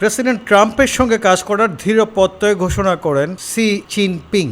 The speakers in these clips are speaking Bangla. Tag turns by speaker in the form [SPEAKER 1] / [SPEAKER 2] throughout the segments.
[SPEAKER 1] প্রেসিডেন্ট ট্রাম্পের সঙ্গে কাজ করার দৃঢ় প্রত্যয় ঘোষণা করেন সি জিনপিং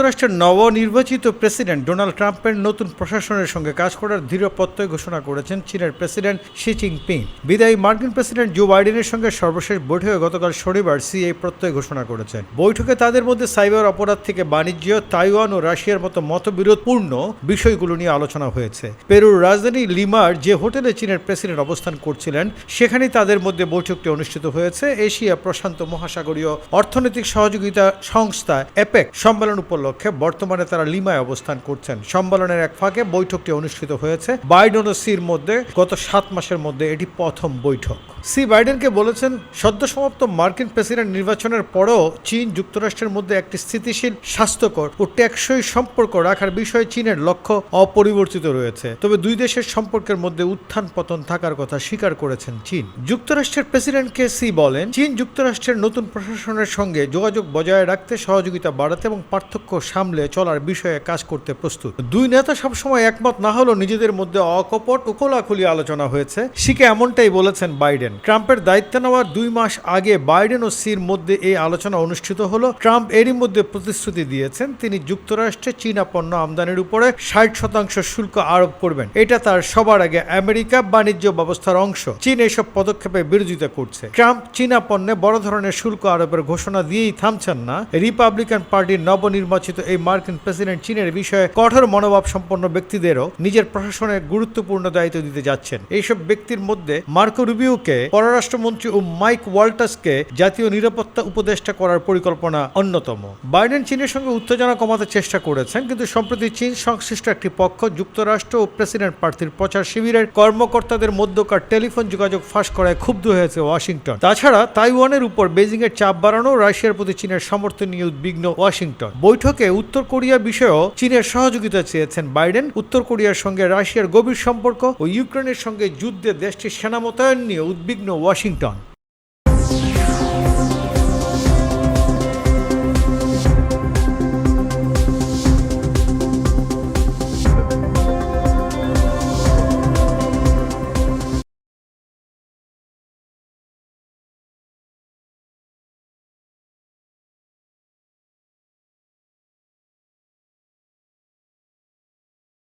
[SPEAKER 1] যুক্তরাষ্ট্রের নবনির্বাচিত প্রেসিডেন্ট ডোনাল্ড ট্রাম্পের নতুন প্রশাসনের সঙ্গে কাজ করার দৃঢ় প্রত্যয় ঘোষণা করেছেন চীনের প্রেসিডেন্ট শি জিনপিং। বিদায়ী মার্কিন প্রেসিডেন্ট জো বাইডেনের সঙ্গে সর্বশেষ বৈঠকে গতকাল শনিবার সি এই প্রত্যয় ঘোষণা করেছেন। বৈঠকে তাদের মধ্যে সাইবার অপরাধ থেকে বাণিজ্য, তাইওয়ান ও রাশিয়ার মতো মতবিরোধপূর্ণ বিষয়গুলো নিয়ে আলোচনা হয়েছে। পেরুর রাজধানী লিমার যে হোটেলে চীনের প্রেসিডেন্ট অবস্থান করছিলেন, সেখানেই তাদের মধ্যে বৈঠকটি অনুষ্ঠিত হয়েছে। এশিয়া প্রশান্ত মহাসাগরীয় অর্থনৈতিক সহযোগিতা সংস্থা এপেক সম্মেলন উপলক্ষে বর্তমানে তারা লিমায় অবস্থান করছেন। সম্মেলনের এক ফাঁকে বৈঠকটি অনুষ্ঠিত হয়েছে। বাইডেন ও সির মধ্যে গত সাত মাসের মধ্যে এটি প্রথম বৈঠক। সি বাইডেনকে বলেছেন, সদ্য সমাপ্ত মার্কিন প্রেসিডেন্ট নির্বাচনের পরেও চীন যুক্তরাষ্ট্রের মধ্যে একটি স্থিতিশীল, স্বাস্থ্যকর ও টেকসই সম্পর্ক রাখার বিষয়ে চীনের লক্ষ্য অপরিবর্তিত রয়েছে। তবে দুই দেশের সম্পর্কের মধ্যে উত্থান পতন থাকার কথা স্বীকার করেছেন চীন। যুক্তরাষ্ট্রের প্রেসিডেন্টকে সি বলেন, চীন যুক্তরাষ্ট্রের নতুন প্রশাসনের সঙ্গে যোগাযোগ বজায় রাখতে সহযোগিতা বাড়াতে এবং পার্থক্য সামলে চলার বিষয়ে কাজ করতে প্রস্তুত। দুই নেতা সবসময় একমত না হলেও নিজেদের মধ্যে অকপট ও খোলাখুলি আলোচনা হয়েছে। সিকে এমনটাই বলেছেন বাইডেন। ট্রাম্পের দায়িত্ব নেওয়ার দুই মাস আগে বাইডেন ও সির মধ্যে এই আলোচনা অনুষ্ঠিত হলো। ট্রাম্প এরই মধ্যে প্রতিশ্রুতি দিয়েছেন, তিনি যুক্তরাষ্ট্রে চীনা পণ্য আমদানির উপরে ষাট শতাংশ শুল্ক আরোপ করবেন। এটা তার সবার আগে আমেরিকা বাণিজ্য ব্যবস্থার অংশ। চীন এসব পদক্ষেপের বিরোধিতা করছে। ট্রাম্প চীনা পণ্যে বড় ধরনের শুল্ক আরোপের ঘোষণা দিয়েই থামছেন না। রিপাবলিকান পার্টির নবনির্বাচিত এই মার্কিন প্রেসিডেন্ট চীনের বিষয়ে কঠোর মনোভাব সম্পন্ন ব্যক্তিদেরও নিজের প্রশাসনের গুরুত্বপূর্ণ দায়িত্ব দিতে যাচ্ছেন। এইসব ব্যক্তির মধ্যে মার্কো রুবিওকে, পররাষ্ট্রমন্ত্রী ও মাইক ওয়াল্টাসকে জাতীয় নিরাপত্তা উপদেষ্টা করার পরিকল্পনা অন্যতম। বাইডেন চীনের সঙ্গে উত্তেজনা কমাতে চেষ্টা করেছেন, কিন্তু সম্প্রতি চীন সংশ্লিষ্ট একটি পক্ষ যুক্তরাষ্ট্র ও প্রেসিডেন্ট প্রার্থীর প্রচার শিবিরের কর্মকর্তাদের মধ্যকার টেলিফোন যোগাযোগ ফাঁস করায় ক্ষুব্ধ হয়েছে ওয়াশিংটন। তাছাড়া তাইওয়ানের উপর বেজিং এর চাপ বাড়ানো রাশিয়ার প্রতি চীনের সমর্থন নিয়ে উদ্বিগ্ন ওয়াশিংটন। বৈঠকে উত্তর কোরিয়া বিষয়েও চীনের সহযোগিতা চেয়েছেন বাইডেন। উত্তর কোরিয়ার সঙ্গে রাশিয়ার গভীর সম্পর্ক ও ইউক্রেনের সঙ্গে যুদ্ধে দেশটির সেনা মোতায়েন নিয়ে উদ্বিগ্ন ওয়াশিংটন।